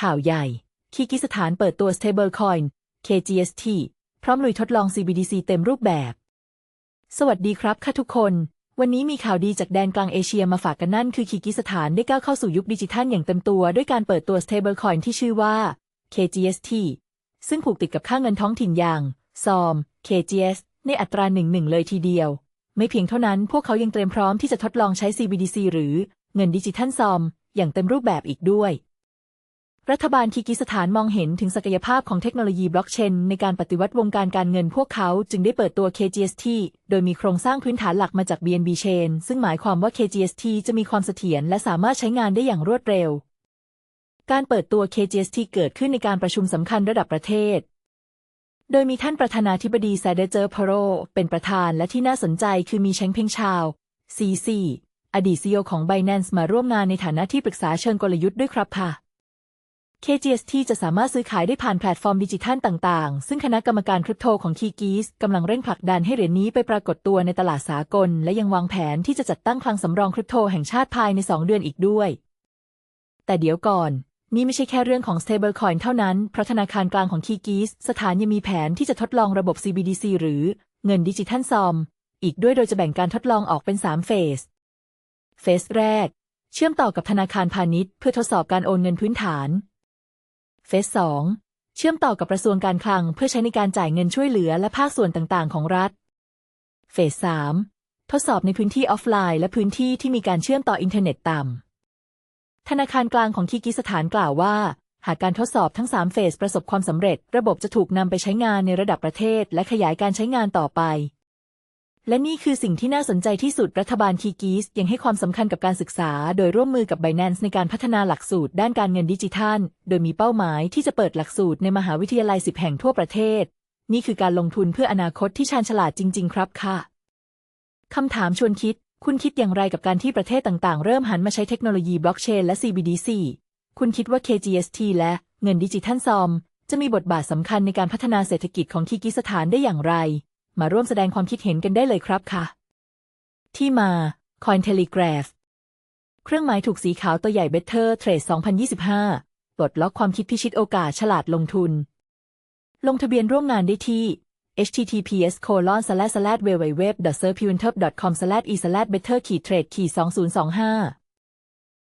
ข่าวใหญ่ คีกิสถานเปิดตัว stablecoin KGST พร้อมลุยทดลอง CBDC เต็มรูปแบบ สวัสดีครับค่ะทุกคน วันนี้มีข่าวดีจากแดนกลางเอเชียมาฝากกันนั่นคือคีกิสถานได้ก้าวเข้าสู่ยุคดิจิทัลอย่างเต็มตัว ด้วยการเปิดตัว stablecoin ที่ชื่อว่า KGST ซึ่งผูกติดกับค่าเงินท้องถิ่นอย่างซอม KGS ในอัตราหนึ่งหนึ่งเลยทีเดียว ไม่เพียงเท่านั้นพวกเขายังเตรียมพร้อมที่จะทดลองใช้ CBDC หรือเงินดิจิทัลซอม อย่างเต็มรูปแบบอีกด้วย รัฐบาลคีกิสถานมองเห็นถึงศักยภาพของเทคโนโลยีบล็อกเชนในการปฏิวัติวงการการเงินพวกเขาจึงได้เปิดตัว KGST โดยมีโครงสร้างพื้นฐานหลักมาจาก BNB Chain ซึ่งหมายความว่า KGST จะมีความเสถียรและสามารถใช้งานได้อย่างรวดเร็ว การเปิดตัว KGST เกิดขึ้นในการประชุมสำคัญระดับประเทศ โดยมีท่านประธานาธิบดีแซเดเจอร์พโรเป็นประธานและที่น่าสนใจคือมีเชงเพ่งชาว CC อดีตซีอของ Binance มาร่วมงานในฐานะที่ปรึกษาเชิงกลยุทธ์ด้วยครับค่ะ KGST จะสามารถซื้อขายได้ผ่านแพลตฟอร์มดิจิทัลต่างๆ ซึ่งคณะกรรมการคริปโตของคีกีสกำลังเร่งผลักดันให้เหรียญนี้ไปปรากฏตัวในตลาดสากล และยังวางแผนที่จะจัดตั้งคลังสำรองคริปโตแห่งชาติภายใน 2 เดือนอีกด้วย แต่เดี๋ยวก่อน นี่ไม่ใช่แค่เรื่องของ stablecoin เท่านั้น เพราะธนาคารกลางของคีกีสสถานยังมีแผนที่จะทดลองระบบ CBDC หรือเงินดิจิทัลซอม อีกด้วยโดยจะแบ่งการทดลองออกเป็น3เฟส เฟสแรก เชื่อมต่อกับธนาคารพาณิชย์ เพื่อทดสอบการโอนเงินพื้นฐาน เฟสสองเชื่อมต่อกับกระทรวงการคลังเพื่อใช้ในการจ่ายเงินช่วยเหลือและภาคส่วนต่างๆ ของรัฐ เฟสสามทดสอบในพื้นที่ออฟไลน์และพื้นที่ที่มีการเชื่อมต่ออินเทอร์เน็ตต่ำธนาคารกลางของคีกิสถานกล่าวว่า หากการทดสอบทั้ง 3 เฟสประสบความสำเร็จ ระบบจะถูกนำไปใช้งานในระดับประเทศ และขยายการใช้งานต่อไป และนี่คือสิ่งที่น่าสนใจที่สุดรัฐบาลคีกิสยังให้ความสำคัญกับการศึกษา โดยร่วมมือกับ Binance ในการพัฒนาหลักสูตรด้านการเงินดิจิทัล โดยมีเป้าหมายที่จะเปิดหลักสูตรในมหาวิทยาลัย 10 แห่งทั่วประเทศ นี่คือการลงทุนเพื่ออนาคตที่ชาญฉลาดจริง ๆ ครับค่ะคำถามชวนคิด คุณคิดอย่างไรกับการที่ประเทศต่างๆ เริ่มหันมาใช้เทคโนโลยีบล็อกเชนและ CBDC คุณคิดว่า KGST และเงินดิจิทัลซอม จะมีบทบาทสำคัญในการพัฒนาเศรษฐกิจของคีกิสถานได้อย่างไร มาร่วมแสดงความคิดเห็นกันได้เลยครับค่ะ ที่มา Cointelegraph เครื่องหมายถูกสีขาวตัวใหญ่ Better Trade 2025 ปลดล็อกความคิดพิชิตโอกาสฉลาดลงทุน ลงทะเบียนร่วมงานได้ที่ https colon slash slash www.serpuntup.com slash e slash better trade 2025